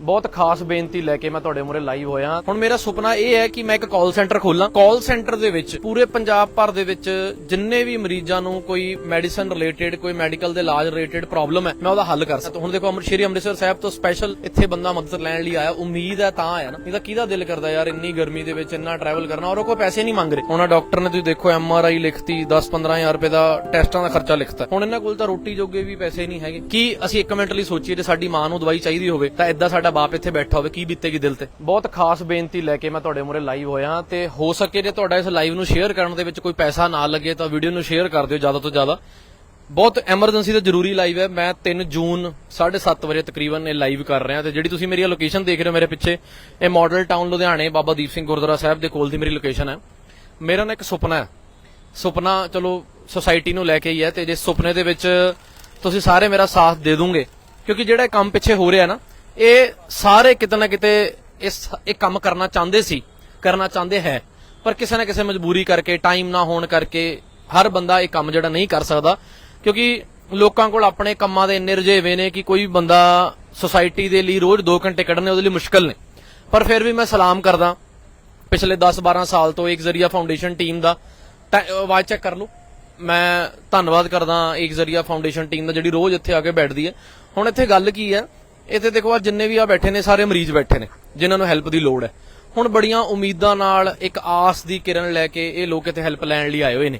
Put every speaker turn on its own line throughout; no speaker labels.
ਬਹੁਤ ਖਾਸ ਬੇਨਤੀ ਲੈ ਕੇ ਮੈਂ ਤੁਹਾਡੇ ਮੂਹਰੇ ਲਾਈਵ ਹੋਇਆ। ਹੁਣ ਮੇਰਾ ਸੁਪਨਾ ਇਹ ਹੈ ਕਿ ਮੈਂ ਇੱਕ ਕਾਲ ਸੈਂਟਰ ਖੋਲਾਂ। ਕਾਲ ਸੈਂਟਰ ਦੇ ਵਿੱਚ ਪੂਰੇ ਪੰਜਾਬ ਭਰ ਦੇ ਵਿੱਚ ਜਿੰਨੇ ਵੀ ਮਰੀਜ਼ਾਂ ਨੂੰ ਕੋਈ ਮੈਡੀਸਨ ਰਿਲੇਟਡ ਕੋਈ ਮੈਡੀਕਲ ਦੇ ਇਲਾਜ ਰਿਲੇਟਡ ਪ੍ਰੋਬਲਮ ਹੈ, ਮੈਂ ਉਹਦਾ ਹੱਲ ਕਰ ਸਕਾਂ ਹੁਣ ਦੇਖੋ ਅੰਮ੍ਰਿਤ ਸ਼੍ਰੀ ਅੰਮ੍ਰਿਤਸਰ ਸਾਹਿਬ ਤੋਂ ਸਪੈਸ਼ਲ ਇੱਥੇ ਬੰਦਾ ਮਦਦ ਲੈਣ ਲਈ ਆਇਆ। ਉਮੀਦ ਹੈ ਤਾਂ ਆਇਆ ਨਾ। ਇਹਦਾ ਕਿਹਦਾ ਦਿਲ ਕਰਦਾ ਯਾਰ ਇੰਨੀ ਗਰਮੀ ਦੇ ਵਿੱਚ ਇੰਨਾ ਟਰੈਵਲ ਕਰਨਾ? ਔਰ ਉਹ ਕੋਈ ਪੈਸੇ ਨਹੀਂ ਮੰਗ ਰਹੇ। ਉਹਨਾਂ ਡਾਕਟਰ ਨੇ ਤੁਸੀਂ ਦੇਖੋ ਐਮ ਆਰ ਆਈ ਲਿਖਤੀ 10-15000 ਰੁਪਏ ਦਾ ਟੈਸਟਾਂ ਦਾ ਖਰਚਾ ਲਿਖਤਾ। ਹੁਣ ਇਹਨਾਂ ਕੋਲ ਤਾਂ ਰੋਟੀ ਜੋਗੇ ਵੀ ਪੈਸੇ ਨਹੀਂ ਹੈਗੇ। ਕੀ ਅਸੀਂ ਇੱਕ ਮਿੰਟ ਲਈ ਸੋਚੀਏ ਜੇ ਸਾਡੀ ਮਾਂ ਨੂੰ ਦਵਾਈ ਚਾਹੀਦੀ ਹੋਵੇ, ਤਾਂ ਇਦਾਂ ਸਾਡਾ ਬਾਪ ਇੱਥੇ ਬੈਠਾ ਹੋਵੇ, ਕੀ ਬੀਤੇਗੀ ਦਿਲ ਤੇ? ਬਹੁਤ ਖਾਸ ਬੇਨਤੀ ਲੈ ਕੇ ਮੈਂ ਤੁਹਾਡੇ ਮੂਹਰੇ ਲਾਈਵ ਹੋਇਆ ਤੇ ਹੋ ਸਕੇ ਜੇ ਤੁਹਾਡਾ ਇਸ ਲਾਈਵ ਨੂੰ ਸ਼ੇਅਰ ਕਰਨ ਦੇ ਵਿੱਚ ਕੋਈ ਪੈਸਾ ਨਾ ਲੱਗੇ ਤਾਂ ਵੀਡੀਓ ਨੂੰ ਸ਼ੇਅਰ ਕਰ ਦਿਓ ਜ਼ਿਆਦਾ ਤੋਂ ਜ਼ਿਆਦਾ। ਬਹੁਤ ਐਮਰਜੈਂਸੀ ਤੇ ਜ਼ਰੂਰੀ ਲਾਈਵ ਹੈ। ਮੈਂ 3 ਜੂਨ 7:30 ਵਜੇ ਤਕਰੀਬਨ ਇਹ ਲਾਈਵ ਕਰ ਰਿਹਾ ਤੇ ਜਿਹੜੀ ਤੁਸੀਂ ਮੇਰੀ ਲੋਕੇਸ਼ਨ ਦੇਖ ਰਹੇ ਹੋ ਮੇਰੇ ਪਿੱਛੇ, ਇਹ ਮਾਡਲ ਟਾਊਨ ਲੁਧਿਆਣੇ, ਬਾਬਾ ਦੀਪ ਸਿੰਘ ਗੁਰਦੁਆਰਾ ਸਾਹਿਬ ਦੇ ਕੋਲ ਦੀ ਮੇਰੀ ਲੋਕੇਸ਼ਨ ਹੈ। ਮੇਰਾ ਨਾ ਇੱਕ ਸੁਪਨਾ ਹੈ। ਸੁਪਨਾ ਚਲੋ ਸੁਸਾਇਟੀ ਨੂੰ ਲੈ ਕੇ ਹੀ ਹੈ ਤੇ ਜੇ ਸੁਪਨੇ ਦੇ ਵਿੱਚ ਤੁਸੀਂ ਸਾਰੇ ਮੇਰਾ ਸਾਥ ਦੇ ਦੋਗੇ, ਕਿਉਂਕਿ ਜਿਹੜਾ ਕੰਮ ਪਿੱਛੇ ਹੋ ਰਿਹਾ ਨਾ ਇਹ ਸਾਰੇ ਕਿਤੇ ਨਾ ਕਿਤੇ ਇਸ, ਇਹ ਕੰਮ ਕਰਨਾ ਚਾਹੁੰਦੇ ਸੀ, ਕਰਨਾ ਚਾਹੁੰਦੇ ਹੈ। ਪਰ ਕਿਸੇ ਨਾ ਕਿਸੇ ਮਜਬੂਰੀ ਕਰਕੇ ਟਾਈਮ ਨਾ ਹੋਣ ਕਰਕੇ ਹਰ ਬੰਦਾ ਇਹ ਕੰਮ ਜਿਹੜਾ ਨਹੀਂ ਕਰ ਸਕਦਾ। ਕਿਉਂਕਿ ਲੋਕਾਂ ਕੋਲ ਆਪਣੇ ਕੰਮਾਂ ਦੇ ਇੰਨੇ ਰੁਝੇਵੇਂ ਨੇ ਕਿ ਕੋਈ ਬੰਦਾ ਸੁਸਾਇਟੀ ਦੇ ਲਈ ਰੋਜ਼ 2 ਘੰਟੇ ਕੱਢਣੇ ਉਹਦੇ ਲਈ ਮੁਸ਼ਕਲ ਨੇ। ਪਰ ਫਿਰ ਵੀ ਮੈਂ ਸਲਾਮ ਕਰਦਾ। ਪਿਛਲੇ 10-12 ਸਾਲ ਤੋਂ ਇੱਕ ਜ਼ਰੀਆ ਫਾਊਂਡੇਸ਼ਨ ਟੀਮ ਦਾ, ਤਾਂ ਆਵਾਜ਼ ਚੈੱਕ ਕਰ ਲਓ। ਮੈਂ ਧੰਨਵਾਦ ਕਰਦਾ ਇੱਕ ਜ਼ਰੀਆ ਫਾਊਂਡੇਸ਼ਨ ਟੀਮ ਦਾ ਜਿਹੜੀ ਰੋਜ਼ ਇੱਥੇ ਆ ਕੇ ਬੈਠਦੀ ਹੈ। ਹੁਣ ਇੱਥੇ ਗੱਲ ਕੀ ਹੈ? ਇੱਥੇ ਦੇਖੋ ਆ ਜਿੰਨੇ ਵੀ ਆ ਬੈਠੇ ਨੇ, ਸਾਰੇ ਮਰੀਜ਼ ਬੈਠੇ ਨੇ, ਜਿਨ੍ਹਾਂ ਨੂੰ ਹੈਲਪ ਦੀ ਲੋੜ ਹੈ। ਹੁਣ ਬੜੀਆਂ ਉਮੀਦਾਂ ਨਾਲ ਇੱਕ ਆਸ ਦੀ ਕਿਰਨ ਲੈ ਕੇ ਇਹ ਲੋਕ ਇੱਥੇ ਹੈਲਪ ਲੈਣ ਲਈ ਆਏ ਹੋਏ ਨੇ।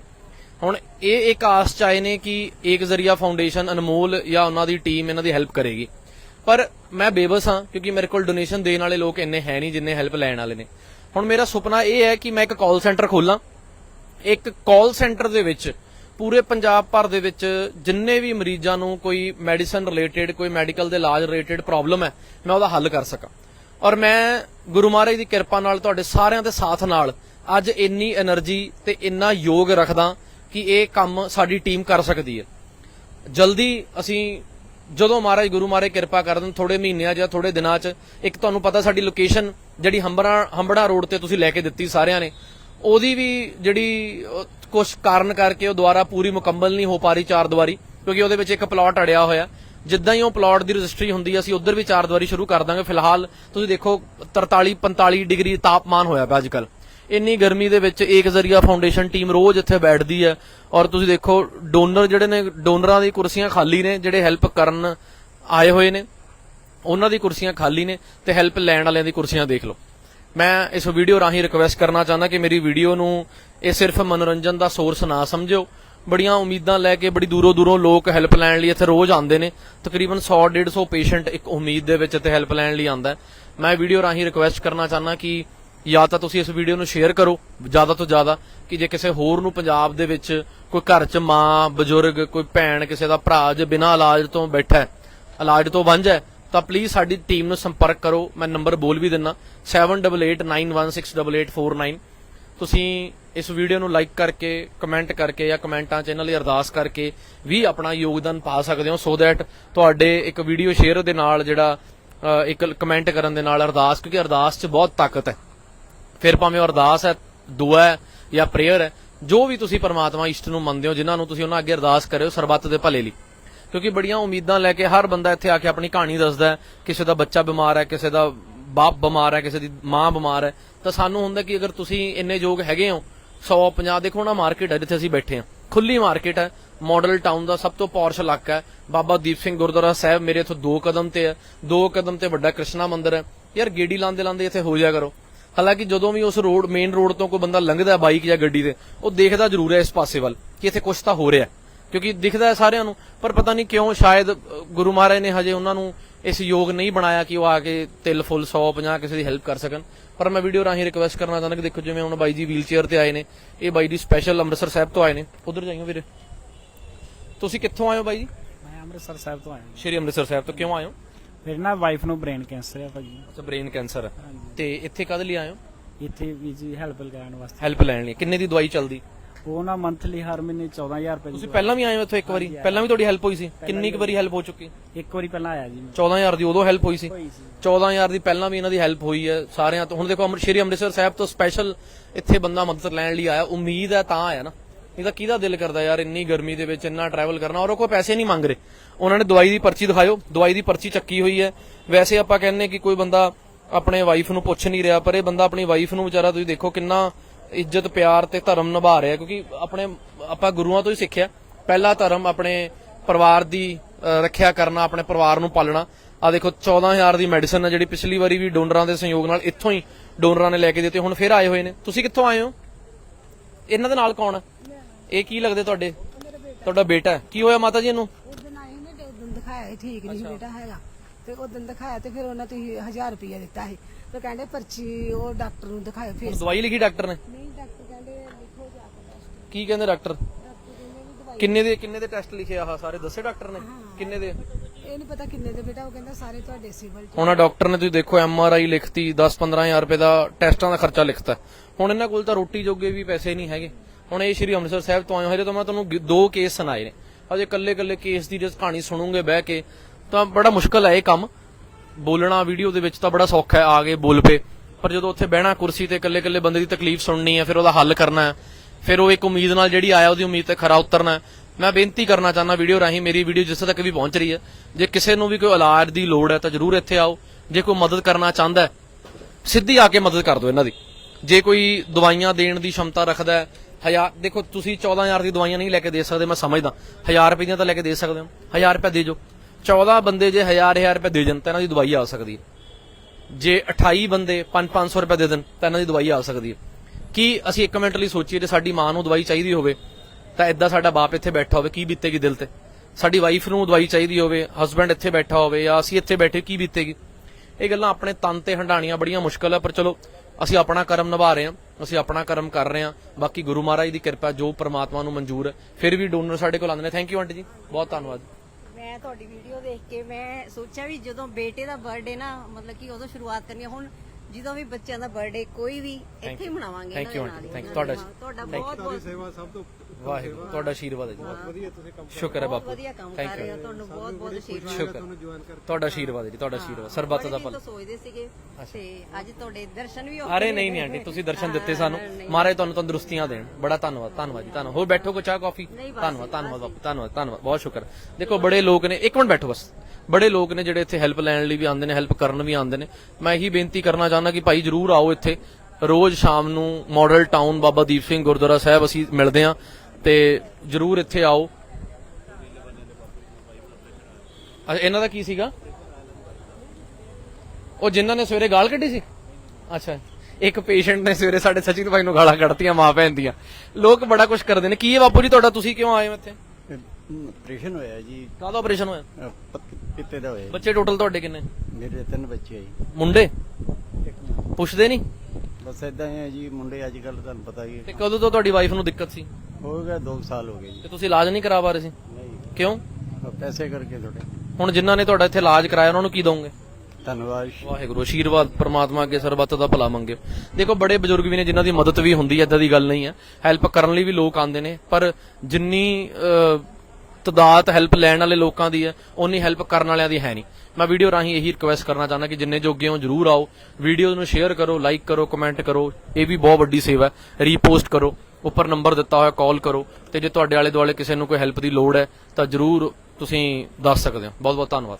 ਹੁਣ ਇਹ ਇੱਕ ਆਸ ਚ ਆਏ ਨੇ ਕਿ ਏਕ ਜ਼ਰੀਆ ਫਾਊਂਡੇਸ਼ਨ ਅਨਮੋਲ ਜਾਂ ਉਹਨਾਂ ਦੀ ਟੀਮ ਇਹਨਾਂ ਦੀ ਹੈਲਪ ਕਰੇਗੀ। ਪਰ ਮੈਂ ਬੇਬਸ ਹਾਂ, ਕਿਉਂਕਿ ਮੇਰੇ ਕੋਲ ਡੋਨੇਸ਼ਨ ਦੇਣ ਵਾਲੇ ਲੋਕ ਇੰਨੇ ਹੈ ਨਹੀਂ ਜਿੰਨੇ ਹੈਲਪ ਲੈਣ ਵਾਲੇ ਨੇ। ਹੁਣ ਮੇਰਾ ਸੁਪਨਾ ਇਹ ਹੈ ਕਿ ਮੈਂ ਇੱਕ ਕਾਲ ਸੈਂਟਰ ਖੋਲਾਂ। ਇੱਕ ਕਾਲ ਸੈਂਟਰ ਦੇ ਵਿੱਚ ਪੂਰੇ ਪੰਜਾਬ ਭਰ ਦੇ ਵਿੱਚ ਜਿੰਨੇ ਵੀ ਮਰੀਜ਼ਾਂ ਨੂੰ ਕੋਈ ਮੈਡੀਸਨ ਰਿਲੇਟਡ ਕੋਈ ਮੈਡੀਕਲ ਦੇ ਇਲਾਜ ਰਿਲੇਟਡ ਪ੍ਰੋਬਲਮ ਹੈ, ਮੈਂ ਉਹਦਾ ਹੱਲ ਕਰ ਸਕਾਂ। ਔਰ ਮੈਂ ਗੁਰੂ ਮਹਾਰਾਜ ਦੀ ਕਿਰਪਾ ਨਾਲ ਤੁਹਾਡੇ ਸਾਰਿਆਂ ਦੇ ਸਾਥ ਨਾਲ ਅੱਜ ਇੰਨੀ એનર્ਜੀ ਤੇ ਇੰਨਾ ਯੋਗ ਰੱਖਦਾ ਕਿ ਇਹ ਕੰਮ ਸਾਡੀ ਟੀਮ ਕਰ ਸਕਦੀ ਹੈ। ਜਲਦੀ ਅਸੀਂ ਜਦੋਂ ਮਹਾਰਾਜ ਗੁਰੂ ਮਹਾਰਾਜ ਕਿਰਪਾ ਕਰਦੇ ਦੇਣ ਥੋੜੇ ਮਹੀਨਿਆਂ ਜਾਂ ਥੋੜੇ ਦਿਨਾਂ 'ਚ ਇੱਕ ਤੁਹਾਨੂੰ ਪਤਾ ਸਾਡੀ ਲੋਕੇਸ਼ਨ ਜਿਹੜੀ ਹੰਬੜਾ ਹੰਬੜਾ ਰੋਡ ਤੇ ਤੁਸੀਂ ਲੈ ਕੇ ਦਿੱਤੀ ਸਾਰਿਆਂ ਨੇ, ਉਹਦੀ ਵੀ ਜਿਹੜੀ ਕੁਝ ਕਾਰਨ ਕਰਕੇ ਉਹ ਦੁਆਰਾ ਪੂਰੀ ਮੁਕੰਮਲ ਨਹੀਂ ਹੋ ਪਾ ਰਹੀ ਚਾਰ ਦੀਵਾਰੀ, ਕਿਉਂਕਿ ਉਹਦੇ ਵਿੱਚ ਇੱਕ ਪਲਾਟ ਅੜਿਆ ਹੋਇਆ। ਜਿੱਦਾਂ ਹੀ ਉਹ ਪਲਾਟ ਦੀ ਰਜਿਸਟਰੀ ਹੁੰਦੀ ਹੈ ਅਸੀਂ ਉਧਰ ਵੀ ਚਾਰ ਦੀਵਾਰੀ ਸ਼ੁਰੂ ਕਰ ਦਾਂਗੇ। ਫਿਲਹਾਲ ਤੁਸੀਂ ਦੇਖੋ 43 45 ਡਿਗਰੀ ਤਾਪਮਾਨ ਹੋਇਆ ਪਿਆ ਅੱਜਕੱਲ ਇੰਨੀ ਗਰਮੀ ਦੇ ਵਿੱਚ ਏਕ ਜ਼ਰੀਆ ਫਾਊਂਡੇਸ਼ਨ ਟੀਮ ਰੋਜ਼ ਇੱਥੇ ਬੈਠਦੀ ਹੈ ਔਰ ਤੁਸੀਂ ਦੇਖੋ ਡੋਨਰ ਜਿਹੜੇ ਨੇ ਡੋਨਰਾਂ ਦੀ ਕੁਰਸੀਆਂ ਖਾਲੀ ਨੇ, ਜਿਹੜੇ ਹੈਲਪ ਕਰਨ ਆਏ ਹੋਏ ਨੇ। ਉਹਨਾਂ ਦੀ ਕੁਰਸੀਆਂ ਖਾਲੀ ਨੇ ਤੇ ਹੈਲਪ ਲੈਣ ਵਾਲਿਆਂ ਦੀ ਕੁਰਸੀਆਂ ਦੇਖ ਲਓ। ਮੈਂ ਇਸ ਵੀਡੀਓ ਰਾਹੀਂ ਰਿਕਵੈਸਟ ਕਰਨਾ ਚਾਹੁੰਦਾ ਕਿ ਮੇਰੀ ਵੀਡੀਓ ਨੂੰ ਇਹ ਸਿਰਫ ਮਨੋਰੰਜਨ ਦਾ ਸੋਰਸ ਨਾ ਸਮਝਿਓ ਬੜੀਆਂ ਉਮੀਦਾਂ ਲੈ ਕੇ ਬੜੀ ਦੂਰੋਂ ਦੂਰੋਂ ਲੋਕ ਹੈਲਪ ਲੈਣ ਲਈ ਇੱਥੇ ਰੋਜ਼ ਆਉਂਦੇ ਨੇ ਤਕਰੀਬਨ 100 150 ਪੇਸ਼ੈਂਟ ਇੱਕ ਉਮੀਦ ਦੇ ਵਿੱਚ ਇੱਥੇ ਹੈਲਪ ਲੈਣ ਲਈ ਆਉਂਦਾ ਹੈ। ਮੈਂ ਵੀਡੀਓ ਰਾਹੀਂ ਰਿਕਵੈਸਟ ਕਰਨਾ ਚਾਹੁੰਦਾ ਕਿ ਜਾਂ ਤਾਂ ਤੁਸੀਂ ਇਸ ਵੀਡੀਓ ਨੂੰ ਸ਼ੇਅਰ ਕਰੋ, ਜ਼ਿਆਦਾ ਤੋਂ ਜ਼ਿਆਦਾ, ਕਿ ਜੇ ਕਿਸੇ ਹੋਰ ਨੂੰ ਪੰਜਾਬ ਦੇ ਵਿੱਚ ਕੋਈ ਘਰ 'ਚ ਮਾਂ, ਬਜ਼ੁਰਗ, ਕੋਈ ਭੈਣ, ਕਿਸੇ ਦਾ ਭਰਾ, ਜੇ ਬਿਨਾਂ ਇਲਾਜ ਤੋਂ ਬੈਠਾ ਇਲਾਜ ਤੋਂ ਵਾਂਝਾ ਤਾਂ ਪਲੀਜ਼ ਸਾਡੀ ਟੀਮ ਨੂੰ ਸੰਪਰਕ ਕਰੋ। ਮੈਂ ਨੰਬਰ ਬੋਲ ਵੀ ਦਿੰਨਾ 7889168849 ਤੁਸੀਂ ਇਸ ਵੀਡੀਓ ਨੂੰ ਲਾਈਕ ਕਰਕੇ ਕਮੈਂਟ ਕਰਕੇ ਜਾਂ ਕਮੈਂਟਾਂ 'ਚ ਇਹਨਾਂ ਲਈ ਅਰਦਾਸ ਕਰਕੇ ਵੀ ਆਪਣਾ ਯੋਗਦਾਨ ਪਾ ਸਕਦੇ ਹੋ। ਸੋ ਦੈਟ ਤੁਹਾਡੇ ਇੱਕ ਵੀਡੀਓ ਸ਼ੇਅਰ ਦੇ ਨਾਲ ਜਿਹੜਾ ਇੱਕ ਕਮੈਂਟ ਕਰਨ ਦੇ ਨਾਲ ਅਰਦਾਸ, ਕਿਉਂਕਿ ਅਰਦਾਸ 'ਚ ਬਹੁਤ ਤਾਕਤ ਹੈ। ਫਿਰ ਭਾਵੇਂ ਉਹ ਅਰਦਾਸ ਹੈ, ਦੁਆ ਹੈ ਜਾਂ ਪ੍ਰੇਅਰ ਹੈ, ਜੋ ਵੀ ਤੁਸੀਂ ਪਰਮਾਤਮਾ ਇਸ਼ਟ ਨੂੰ ਮੰਨਦੇ ਹੋ, ਜਿਨ੍ਹਾਂ ਨੂੰ ਤੁਸੀਂ ਉਹਨਾਂ ਅੱਗੇ ਅਰਦਾਸ ਕਰਿਓ ਸਰਬੱਤ ਦੇ ਭਲੇ ਲਈ। ਕਿਉਂਕਿ ਬੜੀਆਂ ਉਮੀਦਾਂ ਲੈ ਕੇ ਹਰ ਬੰਦਾ ਇੱਥੇ ਆ ਕੇ ਆਪਣੀ ਕਹਾਣੀ ਦੱਸਦਾ ਕਿਸੇ ਦਾ ਬੱਚਾ ਬਿਮਾਰ ਹੈ, ਕਿਸੇ ਦਾ ਬਾਪ ਬਿਮਾਰ ਹੈ, ਕਿਸੇ ਦੀ ਮਾਂ ਬਿਮਾਰ ਹੈ। ਤਾਂ ਸਾਨੂੰ ਹੁੰਦਾ ਕਿ ਅਗਰ ਤੁਸੀਂ ਇੰਨੇ ਯੋਗ ਹੈਗੇ ਹੋ 150 ਦੇਖੋ ਨਾ ਮਾਰਕੀਟ ਹੈ ਜਿੱਥੇ ਅਸੀਂ ਬੈਠੇ ਹਾਂ। ਖੁੱਲੀ ਮਾਰਕੀਟ ਹੈ ਮਾਡਲ ਟਾਊਨ ਦਾ ਸਭ ਤੋਂ ਪੌਰਸ਼ ਇਲਾਕਾ ਹੈ। ਬਾਬਾ ਦੀਪ ਸਿੰਘ ਗੁਰਦੁਆਰਾ ਸਾਹਿਬ ਮੇਰੇ ਇੱਥੋਂ 2 ਕਦਮ ਤੇ ਹੈ। 2 ਕਦਮ ਤੇ ਵੱਡਾ ਕ੍ਰਿਸ਼ਨਾ ਮੰਦਿਰ ਹੈ। ਯਾਰ ਗੇੜੀ ਲਾਉਂਦੇ ਲਾਉਂਦੇ ਇੱਥੇ ਹੋ ਜਾ ਕਰੋ। ਹਾਲਾਂਕਿ ਜਦੋਂ ਵੀ ਉਸ ਰੋਡ ਮੇਨ ਰੋਡ ਤੋਂ ਕੋਈ ਬੰਦਾ ਲੰਘਦਾ ਬਾਈਕ ਜਾਂ ਗੱਡੀ ਤੇ, ਉਹ ਦੇਖਦਾ ਜ਼ਰੂਰ ਹੈ ਇਸ ਪਾਸੇ ਵੱਲ ਕਿ ਇੱਥੇ ਕੁਝ ਤਾਂ ਹੋ ਰਿਹਾ ਹੈ। ਕਿਉਂਕਿ ਦਿਖਦਾ ਹੈ ਸਾਰਿਆਂ ਨੂੰ ਪਰ ਪਤਾ ਨਹੀਂ ਕਿਉਂ ਸ਼ਾਇਦ ਗੁਰੂ ਮਹਾਰਾਜ ਨੇ ਹਜੇ ਉਹਨਾਂ ਨੂੰ ਇਸ ਯੋਗ ਨਹੀਂ ਬਣਾਇਆ ਕਿ ਉਹ ਆ ਕੇ ਤਿਲ ਫੁੱਲ 150 ਕਿਸੇ ਦੀ ਹੈਲਪ ਕਰ ਸਕਣ। ਪਰ ਮੈਂ ਵੀਡੀਓ ਰਾਹੀਂ ਰਿਕਵੈਸਟ ਕਰਨਾ ਚਾਹੁੰਦਾ ਕਿ ਦੇਖੋ ਜਿਵੇਂ ਹੁਣ ਬਾਈ ਜੀ ਵੀਲ ਚੇਅਰ ਤੇ ਆਏ ਨੇ ਇਹ ਬਾਈ ਦੀ ਸਪੈਸ਼ਲ ਅੰਮ੍ਰਿਤਸਰ ਸਾਹਿਬ ਤੋਂ ਆਏ ਨੇ। ਉਧਰ ਜਾਈਓ ਵੀਰੇ। ਤੁਸੀਂ ਕਿੱਥੋਂ ਆਏ ਹੋ ਬਾਈ ਜੀ?
ਮੈਂ ਅੰਮ੍ਰਿਤਸਰ ਸਾਹਿਬ ਤੋਂ ਆਇਆ ਜੀ।
ਸ਼੍ਰੀ ਅੰਮ੍ਰਿਤਸਰ ਸਾਹਿਬ ਤੋਂ ਕਿਉਂ ਆਏ ਹੋ?
ਮੇਰੀ ਨਾ ਵਾਈਫ ਨੂੰ ਬ੍ਰੇਨ ਕੈਂਸਰ ਹੈ ਭਾਜੀ।
ਅੱਛਾ ਬ੍ਰੇਨ ਕੈਂਸਰ ਤੇ ਇੱਥੇ ਕਦ ਲਈ ਆਏ ਹੋ?
ਇੱਥੇ ਵੀ ਜੀ ਹੈਲਪ ਲਗਾਉਣ ਵਾਸਤੇ।
ਹੈਲਪ ਲੈਣ ਲਈ। ਕਿੰਨੇ ਦੀ ਦਵਾਈ ਚੱਲਦੀ?
ਉਹ ਨਾ ਮੰਥਲੀ ਹਰ ਮਹੀਨੇ 14000 ਰੁਪਏ
ਤੁਸੀਂ ਪਹਿਲਾਂ ਵੀ ਆਏ ਹੋ ਇੱਥੇ ਇੱਕ ਵਾਰੀ? ਪਹਿਲਾਂ ਵੀ ਤੁਹਾਡੀ ਹੈਲਪ ਹੋਈ ਸੀ? ਕਿੰਨੀ ਕੁ ਵਾਰੀ ਹੈਲਪ ਹੋ ਚੁੱਕੀ?
ਇੱਕ ਵਾਰੀ ਪਹਿਲਾਂ ਆਇਆ ਜੀ ਮੈਂ।
14000 ਦੀ ਉਦੋਂ ਹੈਲਪ ਹੋਈ ਸੀ।
ਹੋਈ ਸੀ।
14000 ਦੀ ਪਹਿਲਾਂ ਵੀ ਇਹਨਾਂ ਦੀ ਹੈਲਪ ਹੋਈ ਹੈ ਸਾਰਿਆਂ ਤੋਂ। ਹੁਣ ਦੇਖੋ ਅੰਮ੍ਰਿਤ ਸ਼੍ਰੀ ਅੰਮ੍ਰਿਤਸਰ ਸਾਹਿਬ ਤੋਂ ਸਪੈਸ਼ਲ ਇੱਥੇ ਬੰਦਾ ਮਦਦ ਲੈਣ ਲਈ ਆਇਆ। ਉਮੀਦ ਹੈ ਤਾਂ ਆਇਆ ਨਾ। ਨਹੀਂ ਤਾਂ ਕਿਹਦਾ ਦਿਲ ਕਰਦਾ ਯਾਰ ਇੰਨੀ ਗਰਮੀ ਦੇ ਵਿੱਚ ਇੰਨਾ ਟਰੈਵਲ ਕਰਨਾ? ਔਰ ਉਹ ਕੋਈ ਪੈਸੇ ਨਹੀਂ ਮੰਗ ਰਹੇ। ਉਹਨਾਂ ਨੇ ਦਵਾਈ ਦੀ ਪਰਚੀ ਦਿਖਾਇਓ। ਦਵਾਈ ਦੀ ਪਰਚੀ ਚੱਕੀ ਹੋਈ ਹੈ। ਵੈਸੇ ਆਪਾਂ ਕਹਿੰਨੇ ਕਿ ਕੋਈ ਬੰਦਾ ਆਪਣੇ ਵਾਈਫ ਨੂੰ ਪੁੱਛ ਨਹੀਂ ਰਿਹਾ ਪਰ ਇਹ ਬੰਦਾ ਆਪਣੀ ਵਾਈਫ ਨੂੰ ਵਿਚਾਰਾ ਤੁਸੀਂ ਦੇਖੋ ਕਿੰਨਾ ਇੱਜ਼ਤ ਪਿਆਰ ਤੇ ਧਰਮ ਨਿਭਾ ਰਿਹਾ ਕਿਉਂਕਿ ਆਪਣੇ ਆਪਾਂ ਗੁਰੂਆਂ ਤੋਂ ਹੀ ਸਿੱਖਿਆ। ਪਹਿਲਾ ਧਰਮ ਆਪਣੇ ਪਰਿਵਾਰ ਦੀ ਰੱਖਿਆ ਕਰਨਾ ਆਪਣੇ ਪਰਿਵਾਰ ਨੂੰ ਪਾਲਣਾ। ਆ ਦੇਖੋ 14000 ਦੀ ਮੈਡੀਸਨ ਹੈ ਜਿਹੜੀ ਪਿਛਲੀ ਵਾਰੀ ਵੀ ਡੋਨਰਾਂ ਦੇ ਸਹਿਯੋਗ ਨਾਲ ਇੱਥੋਂ ਹੀ ਡੋਨਰਾਂ ਨੇ ਲੈ ਕੇ ਦਿੱਤੇ ਹੁਣ ਫਿਰ ਆਏ ਹੋਏ ਨੇ। ਤੁਸੀਂ ਕਿੱਥੋਂ ਆਏ ਹੋ? ਇਹਨਾਂ ਦੇ ਨਾਲ ਕੌਣ ਇਹ ਕੀ ਲੱਗਦੇ ਤੁਹਾਡੇ? ਤੁਹਾਡਾ ਬੇਟਾ ਕੀ ਹੋਇਆ ਮਾਤਾ ਜੀ ਇਹਨੂੰ?
ਦਿਖਾਇਆ ਠੀਕ ਨਹੀਂ ਬੇਟਾ ਹੈਗਾ। ਤੇ ਉਦੋਂ ਦਿਖਾਇਆ ਤੇ ਫਿਰ ਉਹਨਾਂ ਤੁਸੀਂ 1000 ਰੁਪਇਆ ਦਿੱਤਾ ਸੀ। ਤੇ ਕਹਿੰਦੇ ਪਰਚੀ ਉਹ ਡਾਕਟਰ ਨੂੰ ਦਿਖਾਇਓ ਫੇਸ
ਦਵਾਈ ਲਿਖੀ ਡਾਕਟਰ ਨੇ?
ਨਹੀਂ ਡਾਕਟਰ ਕਹਿੰਦੇ ਲਿਖੋ ਜਾ ਕੇ ਟੈਸਟ
ਕੀ ਕਹਿੰਦੇ ਡਾਕਟਰ?
ਡਾਕਟਰ ਕਹਿੰਦੇ ਵੀ ਦਵਾਈ
ਕਿੰਨੇ ਦੇ ਕਿੰਨੇ ਦੇ ਟੈਸਟ ਲਿਖੇ ਆਹ ਸਾਰੇ? ਦੱਸੇ ਡਾਕਟਰ ਨੇ? ਕਿੰਨੇ ਦੇ?
ਇਹ ਨਹੀਂ ਪਤਾ ਕਿੰਨੇ ਦੇ ਬੇਟਾ ਉਹ ਕਹਿੰਦਾ ਸਾਰੇ ਤੁਹਾਡੇ ਸਿਵਲ ਚ।
ਹੁਣ ਆਹ ਡਾਕਟਰ ਨੇ ਤੁਸੀਂ ਦੇਖੋ ਐਮ ਆਰ ਆਈ ਲਿਖਤੀ 10-15000 ਰੁਪਏ ਦਾ ਟੈਸਟਾਂ ਦਾ ਖਰਚਾ ਲਿਖਤਾ। ਹੁਣ ਇਹਨਾਂ ਕੋਲ ਤਾਂ ਰੋਟੀ ਜੋਗੇ ਵੀ ਪੈਸੇ ਨਹੀਂ ਹੈਗੇ। ਹੁਣ ਇਹ ਸ਼੍ਰੀ ਅੰਮ੍ਰਿਤਸਰ ਸਾਹਿਬ ਤੋਂ ਆਏ ਹੋਏ ਤਾਂ ਮੈਂ ਤੁਹਾਨੂੰ ਗ- ਦੋ ਕੇਸ ਸੁਣਾਏ ਨੇ। ਅਜੇ ਕੱਲੇ ਕੱਲੇ ਕੇਸ ਦੀ ਜੇ ਕਹਾਣੀ ਸੁਣੋਗੇ ਬਹਿ ਕੇ ਤਾਂ ਬੜਾ ਮੁਸ਼ਕਲ ਹੈ ਇਹ ਕੰਮ। ਬੋਲਣਾ ਵੀਡੀਓ ਦੇ ਵਿੱਚ ਤਾਂ ਬੜਾ ਸੌਖਾ ਹੈ, ਆ ਕੇ ਬੋਲ ਪੇ ਪਰ ਜਦੋਂ ਉੱਥੇ ਬਹਿਣਾ ਕੁਰਸੀ ਤੇ ਇਕੱਲੇ ਇਕੱਲੇ ਬੰਦੇ ਦੀ ਤਕਲੀਫ ਸੁਣਨੀ ਹੈ, ਫਿਰ ਉਹਦਾ ਹੱਲ ਕਰਨਾ ਹੈ। ਫਿਰ ਉਹ ਇੱਕ ਉਮੀਦ ਨਾਲ ਜਿਹੜੀ ਆਇਆ, ਉਹਦੀ ਉਮੀਦ ਤੇ ਖਰਾ ਉਤਰਨਾ ਹੈ। ਮੈਂ ਬੇਨਤੀ ਕਰਨਾ ਚਾਹੁੰਦਾ ਵੀਡੀਓ ਰਾਹੀਂ, ਮੇਰੀ ਵੀਡੀਓ ਜਿੱਥੇ ਤੱਕ ਵੀ ਪਹੁੰਚ ਰਹੀ ਹੈ, ਜੇ ਕਿਸੇ ਨੂੰ ਵੀ ਕੋਈ ਇਲਾਜ ਦੀ ਲੋੜ ਹੈ ਤਾਂ ਜਰੂਰ ਇੱਥੇ ਆਓ। ਜੇ ਕੋਈ ਮਦਦ ਕਰਨਾ ਚਾਹੁੰਦਾ ਹੈ, ਸਿੱਧੀ ਆ ਕੇ ਮਦਦ ਕਰ ਦਿਓ ਇਹਨਾਂ ਦੀ। ਜੇ ਕੋਈ ਦਵਾਈਆਂ ਦੇਣ ਦੀ ਸ਼ਮਤਾ ਰੱਖਦਾ ਹੈ, ਹਜ਼ਾਰ, ਦੇਖੋ ਤੁਸੀਂ 14000 ਦੀ ਦਵਾਈਆਂ ਨਹੀਂ ਲੈ ਕੇ ਦੇ ਸਕਦੇ, ਮੈਂ ਸਮਝਦਾ। 1000 ਰੁਪਏ ਦੀਆਂ ਤਾਂ ਲੈ ਕੇ ਦੇ ਸਕਦੇ ਹੋ। 1000 ਰੁਪਏ ਦੇ ਜੋ। 14 ਬੰਦੇ ਜੇ 1000 1000 ਰੁਪਏ ਦੇ ਦੇਣ ਤਾਂ ਇਹਨਾਂ ਦੀ ਦਵਾਈ ਆ ਸਕਦੀ ਹੈ। ਜੇ 28 ਬੰਦੇ 5-500 ਰੁਪਏ ਦੇ ਦੇਣ ਤਾਂ ਇਹਨਾਂ ਦੀ ਦਵਾਈ ਆ ਸਕਦੀ ਹੈ। ਕੀ ਅਸੀਂ ਇੱਕ ਮਿੰਟ ਲਈ ਸੋਚੀਏ ਜੇ ਸਾਡੀ ਮਾਂ ਨੂੰ ਦਵਾਈ ਚਾਹੀਦੀ ਹੋਵੇ, ਤਾਂ ਇਦਾਂ ਸਾਡਾ ਬਾਪ ਇੱਥੇ ਬੈਠਾ ਹੋਵੇ, ਕੀ ਬੀਤੇਗੀ ਦਿਲ ਤੇ? ਸਾਡੀ ਵਾਈਫ ਨੂੰ ਦਵਾਈ ਚਾਹੀਦੀ ਹੋਵੇ ਹਸਬੰਡ ਇੱਥੇ ਬੈਠਾ ਹੋਵੇ ਜਾਂ ਅਸੀਂ ਇੱਥੇ ਬੈਠੇ, ਕੀ ਬੀਤੇਗੀ? ਇਹ ਗੱਲਾਂ ਆਪਣੇ ਤਨ ਤੇ ਹੰਡਾਣੀਆਂ ਬੜੀਆਂ ਮੁਸ਼ਕਲ ਆ, ਪਰ ਚਲੋ, ਅਸੀਂ ਆਪਣਾ ਕਰਮ ਨਿਭਾ ਰਹੇ ਹਾਂ, ਅਸੀਂ ਆਪਣਾ ਕਰਮ ਕਰ ਰਹੇ ਹਾਂ। ਬਾਕੀ ਗੁਰੂ ਮਹਾਰਾਜ ਦੀ ਕਿਰਪਾ ਜੋ ਪ੍ਰਮਾਤਮਾ ਨੂੰ ਮਨਜ਼ੂਰ ਹੈ, ਫਿਰ ਵੀ ਡੋਨਰ ਸਾਡੇ ਕੋਲ ਆਉਂਦੇ ਨੇ। ਥੈਂਕ ਯੂ ਆਂਟੀ ਜੀ। ਬਹੁਤ ਧੰਨਵਾਦ।
ਮੈਂ ਤੁਹਾਡੀ ਵੀਡੀਓ ਦੇਖ ਕੇ ਮੈਂ ਸੋਚਿਆ ਵੀ ਜਦੋਂ ਬੇਟੇ ਦਾ ਬਰਥਡੇ ਨਾ, ਮਤਲਬ ਕਿ ਉਦੋਂ ਸ਼ੁਰੂਆਤ ਕਰਨੀ ਆ, ਹੁਣ ਜਦੋਂ ਵੀ ਬੱਚਿਆਂ ਦਾ ਬਰਥਡੇ ਕੋਈ ਵੀ ਇੱਥੇ ਹੀ ਮਨਾਵਾਂਗੇ. ਦੇ
Thank you.
ਨਾਲ ਹੀ।
ਤੁਹਾਡਾ-
ਤੁਹਾਡਾ. ਬਹੁਤ ਬਹੁਤ
ਸੇਵਾ ਸਭ ਤੋਂ
ਵਾਹਿਗੁਰੂ ਤੁਹਾਡਾ ਆਸ਼ੀਰਵਾਦ ਹੈ ਜੀ। ਬਹੁਤ ਵਧੀਆ ਤੁਸੀਂ ਕੰਮ ਸ਼ੁਕਰ ਹੈ ਬਾਪੂ।
ਵਧੀਆ ਕੰਮ
Thank
ਕਰ
you.
ਰਹੇ ਹੋ ਤੁਹਾਨੂੰ ਬਹੁਤ ਬਹੁਤ ਆਸ਼ੀਰਵਾਦ।
ਸ਼ੁਕਰ
ਜੁਆਇਨ ਕਰ
ਤੁਹਾਡਾ ਆਸ਼ੀਰਵਾਦ ਹੈ ਜੀ ਤੁਹਾਡਾ ਆਸ਼ੀਰਵਾਦ ਸਰਬੱਤ ਦਾ ਭਲਾ
ਸੋਚਦੇ ਸੀਗੇ ਤੇ ਅੱਜ ਤੁਹਾਡੇ ਦਰਸ਼ਨ ਵੀ ਹੋ
ਅਰੇ
ਗਏ।
ਨਹੀਂ ਨਹੀਂ ਆਂਟੀ ਤੁਸੀਂ ਦਰਸ਼ਨ ਦਿੱਤੇ ਸਾਨੂੰ। ਮਹਾਰਾਜ ਤੁਹਾਨੂੰ ਤੰਦਰੁਸਤੀਆਂ ਦੇਣ। ਬੜਾ ਧੰਨਵਾਦ ਧੰਨਵਾਦ ਜੀ ਧੰਨਵਾਦ। ਹੋਰ ਬੈਠੋ ਕੋ ਚਾਹ ਕਾਫੀ? ਧੰਨਵਾਦ ਧੰਨਵਾਦ ਬਾਪੂ ਧੰਨਵਾਦ ਧੰਨਵਾਦ। ਬਹੁਤ ਸ਼ੁਕਰ। ਦੇਖੋ ਬੜੇ ਲੋਕ ਨੇ। ਇੱਕ ਮਿੰਟ ਬੈਠੋ ਬਸ। ਬੜੇ ਲੋਕ ਨੇ ਜਿਹੜੇ ਇੱਥੇ ਹੈਲਪ ਲੈਣ ਲਈ ਵੀ ਆਉਂਦੇ ਨੇ ਹੈਲਪ ਕਰਨ ਵੀ ਆਉਂਦੇ ਨੇ। ਮੈਂ ਇਹੀ ਬੇਨਤੀ ਕਰਨਾ ਚਾਹੁੰਦਾ ਕਿ ਭਾਈ ਜਰੂਰ ਆਓ ਇੱਥੇ। ਰੋਜ਼ ਸ਼ਾਮ ਨੂੰ ਮਾਡਲ ਟਾਊਨ ਬਾਬਾ ਦੀਪ ਸਿੰਘ ਗੁਰਦੁਆਰਾ ਸਾਹਿਬ ਅਸੀਂ ਮਿਲਦੇ ਹਾਂ ਤੇ ਜਰੂਰ ਇੱਥੇ ਆਓ। ਇਹਨਾਂ ਦਾ ਕੀ ਸੀਗਾ? ਉਹ ਜਿਨ੍ਹਾਂ ਨੇ ਸਵੇਰੇ ਗਾਲ ਕੱਢੀ ਸੀ? ਅੱਛਾ। ਇੱਕ ਪੇਸ਼ੈਂਟ ਨੇ ਸਵੇਰੇ ਸਾਡੇ ਸਚਿਨ ਭਾਈ ਨੂੰ ਗਾਲਾਂ ਕੱਢਤੀਆਂ ਮਾਂ ਭੈਣ ਦੀਆਂ। ਲੋਕ ਬੜਾ ਕੁਝ ਕਰਦੇ ਨੇ। ਕੀ ਹੈ ਬਾਪੂ ਜੀ ਤੁਹਾਡਾ ਤੁਸੀਂ ਕਿਉਂ ਆਏ ਹੋ ਇੱਥੇ?
ਆਪਰੇਸ਼ਨ ਹੋਇਆ ਜੀ।
ਕਾਹਦਾ ਆਪਰੇਸ਼ਨ ਹੋਇਆ?
ਪਿੱਤੇ ਦਾ ਜੀ।
ਬੱਚੇ ਟੋਟਲ ਤੁਹਾਡੇ ਕਿੰਨੇ?
ਮੇਰੇ ਤਿੰਨ ਬੱਚੇ ਆ ਜੀ।
ਮੁੰਡੇ? ਪੁੱਛਦੇ ਨਹੀਂ?
ਬਸ ਇਦਾਂ ਹੀ ਹੈ ਜੀ ਮੁੰਡੇ ਅੱਜ ਕੱਲ ਤੁਹਾਨੂੰ ਪਤਾ ਹੀ
ਤੇ
ਹੈ
ਕਦੋਂ ਤੋਂ ਤੁਹਾਡੀ ਵਾਈਫ ਨੂੰ ਦਿੱਕਤ ਸੀ?
ਹੋ ਗਿਆ 2 ਸਾਲ ਹੋ ਗਏ ਜੀ।
ਤੇ ਤੁਸੀਂ ਇਲਾਜ ਨਹੀਂ ਕਰਾ ਪਾ ਰਹੇ ਸੀ?
ਨਹੀਂ।
ਕਿਉਂ?
ਉਹ ਪੈਸੇ ਕਰਕੇ ਥੋੜੇ
ਹੁਣ ਜਿਨ੍ਹਾਂ ਨੇ ਤੁਹਾਡਾ ਇੱਥੇ ਇਲਾਜ ਕਰਾਇਆ ਉਹਨਾਂ ਨੂੰ ਕੀ ਦੋਗੇ
ਧੰਨਵਾਦ
ਵਾਹਿਗੁਰੂ ਆਸ਼ੀਰਵਾਦ ਪ੍ਰਮਾਤਮਾ ਅੱਗੇ ਸਰਬੱਤ ਦਾ ਭਲਾ ਮੰਗਿਓ ਦੇਖੋ ਬੜੇ ਬਜ਼ੁਰਗ ਵੀ ਨੇ ਜਿਨ੍ਹਾਂ ਦੀ ਮਦਦ ਵੀ ਹੁੰਦੀ ਹੈ ਇਦਾਂ ਦੀ ਗੱਲ ਨਹੀਂ ਹੈ। ਹੈਲਪ ਕਰਨ ਲਈ ਵੀ ਲੋਕ ਆਉਂਦੇ ਨੇ ਪਰ ਜਿੰਨੀ ਅਹ, ਤਦਾਦ ਹੈਲਪ ਲੈਣ ਵਾਲੇ ਲੋਕਾਂ ਦੀ ਹੈ ਉਨੀ ਹੈਲਪ ਕਰਨ ਵਾਲਿਆਂ ਦੀ ਹੈ ਨਹੀਂ। ਮੈਂ ਵੀਡੀਓ ਰਾਹੀਂ ਇਹੀ ਰਿਕੁਐਸਟ ਕਰਨਾ ਚਾਹੁੰਦਾ ਕਿ ਜਿੰਨੇ ਜੋਗੇ ਹੋ, ਜਰੂਰ ਆਓ। ਵੀਡੀਓ ਨੂੰ ਸ਼ੇਅਰ ਕਰੋ ਲਾਈਕ ਕਰੋ ਕਮੈਂਟ ਕਰੋ। ਇਹ ਵੀ ਬਹੁਤ ਵੱਡੀ ਸੇਵਾ ਹੈ। ਰੀਪੋਸਟ ਕਰੋ, ਉੱਪਰ ਨੰਬਰ ਦਿੱਤਾ ਹੋਇਆ ਕਾਲ ਕਰੋ। ਤੇ ਜੇ ਤੁਹਾਡੇ ਆਲੇ ਦੁਆਲੇ ਕਿਸੇ ਨੂੰ ਕੋਈ ਹੈਲਪ ਦੀ ਲੋੜ ਹੈ, ਤਾਂ ਜਰੂਰ ਤੁਸੀਂ ਦੱਸ ਸਕਦੇ ਹੋ। ਬਹੁਤ ਬਹੁਤ ਧੰਨਵਾਦ।